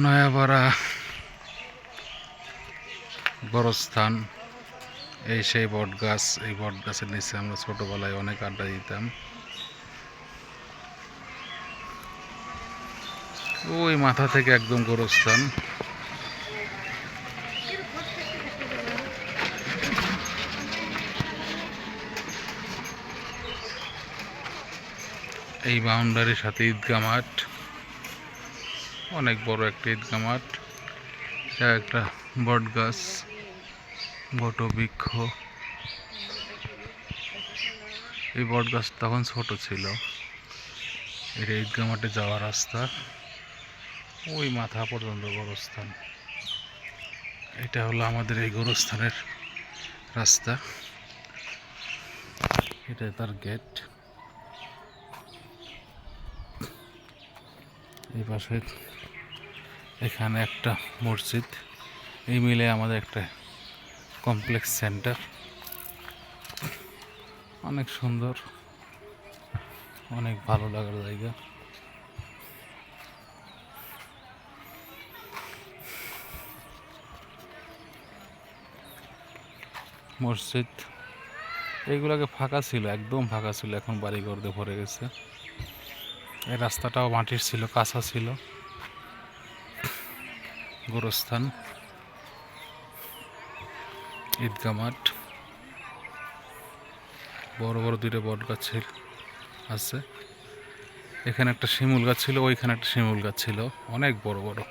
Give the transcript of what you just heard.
নয়াপাড়া বড়স্থান এই সেই বট গাছ এই বট গাছের নিচে আমরা ছোটবেলায় অনেক আড্ডা দিতাম। ওই মাথা থেকে একদম গোরস্থান। এই বাউন্ডারির সাথে ঈদগা মাঠ। অনেক বড় একটা ঈদগা মাঠ এটা একটা বট গাছ, বট বৃক্ষ। এই বট গাছ তখন ছোট ছিল। এটা ঈদগা মাঠে যাওয়ার রাস্তা ওই মাথা পর্যন্ত গোরস্থান। এটা হলো আমাদের এই গোরস্থানের রাস্তা। এটা তার গেট এই পাশে এখানে একটা মসজিদ। এই মিলে আমাদের একটা কমপ্লেক্স সেন্টার অনেক সুন্দর, অনেক ভালো লাগার জায়গা। মসজিদ, এইগুলোকে ফাঁকা ছিল, একদম ফাঁকা ছিল, এখন বাড়ি করতে ভরে গেছে। এই রাস্তাটাও মাটির ছিল, কাঁচা ছিল। গোরস্থান। ঈদগা মাঠ। বড় বড় দুইটা বট গাছ আছে। এখানে একটা শিমুল গাছ ছিল, ওইখানে একটা শিমুল গাছ ছিল, অনেক বড় বড়।